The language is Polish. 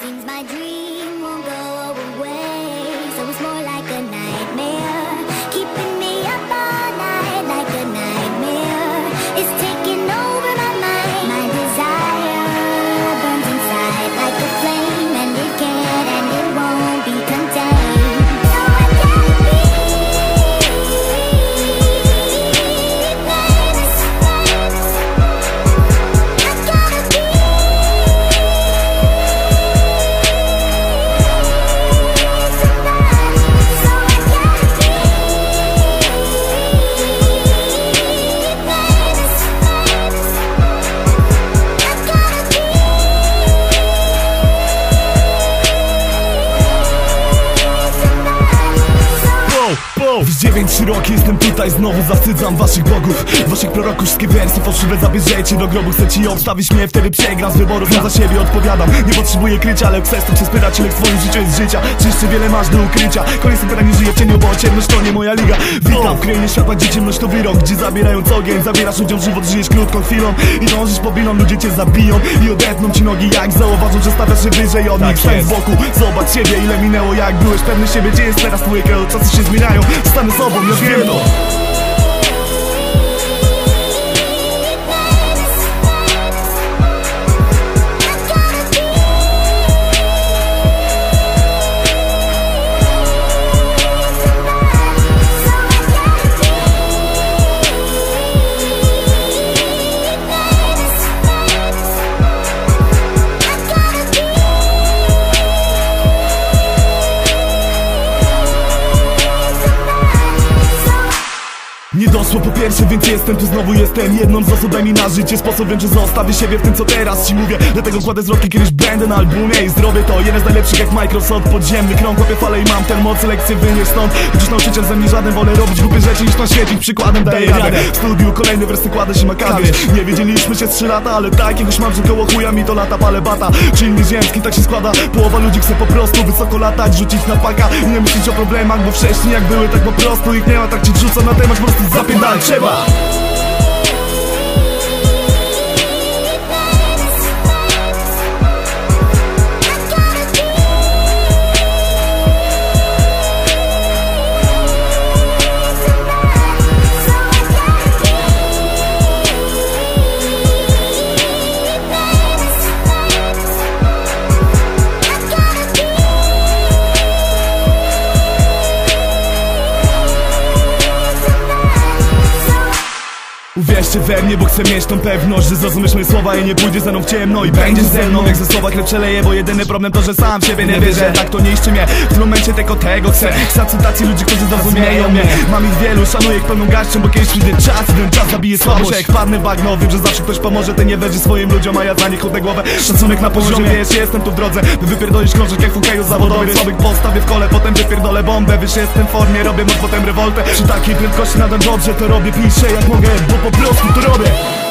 Seems my dream won't go away. So it's more like W dziewięć rok jestem tutaj znowu Zawstydzam waszych bogów. Waszych proroków wszystkie wersje fałszywe zabierzecie do grobu. Chcecie obstawić mnie, wtedy przegram z wyborów Ja za siebie odpowiadam. Nie potrzebuję krycia, ale chcesz to przespierać Ile w życiu jest życia. Czy jeszcze wiele masz do ukrycia. Koniec pytań nie żyje w cieniu, bo ciemność to nie moja liga. Witam w krainie światła, gdzie ciemność to wyrok. Gdzie zabierając ogień, zabierasz ludziom żywot Żyjesz krótką chwilą. I dążysz po biną Ludzie cię zabiją. I odetną ci nogi Jak zauważą, że stawiasz się wyżej od nich. Stań z boku, zobacz siebie ile minęło. Jak byłeś pewny siebie, gdzie jest teraz twój kredo? Czasy się zmieniają, stanę sobą, ja wiem Nie doszło po pierwsze, więc jestem tu znowu jestem Jedną z osób daj mi na życie. Sposób Wiem, że zostawię siebie w tym co teraz ci mówię. Dlatego kładę zwrotki, kiedyś będę na albumie I zrobię to, jeden z najlepszych jak Microsoft Podziemny krąg, łapię falę i mam ten moc Lekcje wynieś stąd, chociaż nauczyciel ze mnie żaden Wolę robić głupie rzeczy niż na świecić Przykładem daję radę. W studiu kolejny wersy kładę się makawie Nie wiedzieliśmy się z trzy lata, ale takiegoś mam, że koło chuja mi to lata. Palę bata, czynny ziemski, tak się składa. Połowa ludzi chce po prostu wysoko latać Rzucić na paka i nie myśleć o problemach Bo wcześniej jak były, tak po prostu ich nie ma. Tak ci rzucą na temat, po prostu zapierdalać trzeba Uwierzcie we mnie, bo chcę mieć tą pewność Że zrozumiesz moje słowa i nie pójdziesz ze mną w ciemno I będziesz ze mną, jak ze słowa krew przeleję Bo jedyny problem to, że sam siebie nie wierzę. Tak to nie mnie, w tym momencie tylko tego chcę. Chcę akceptacji ludzi, którzy zrozumieją mnie. Mam ich wielu, szanuję ich pełną garścią Bo kiedyś przyjdzie czas ten czas zabije słabość. Jak padnę w bagno, wiem, że zawsze ktoś pomoże Ty nie wierzy swoim ludziom, a ja za nich chodzę głowę. Szacunek na poziomie, wiesz, jestem tu w drodze By wypierdolić krążek jak w hokeju zawodowy Słabych postawię w kole, potem wypierdolę bombę. Wiesz, jestem w formie, robię moc, potem rewoltę Przy takiej prędkości nadal dobrze to robię. Piszę jak mogę, bo po prostu to robię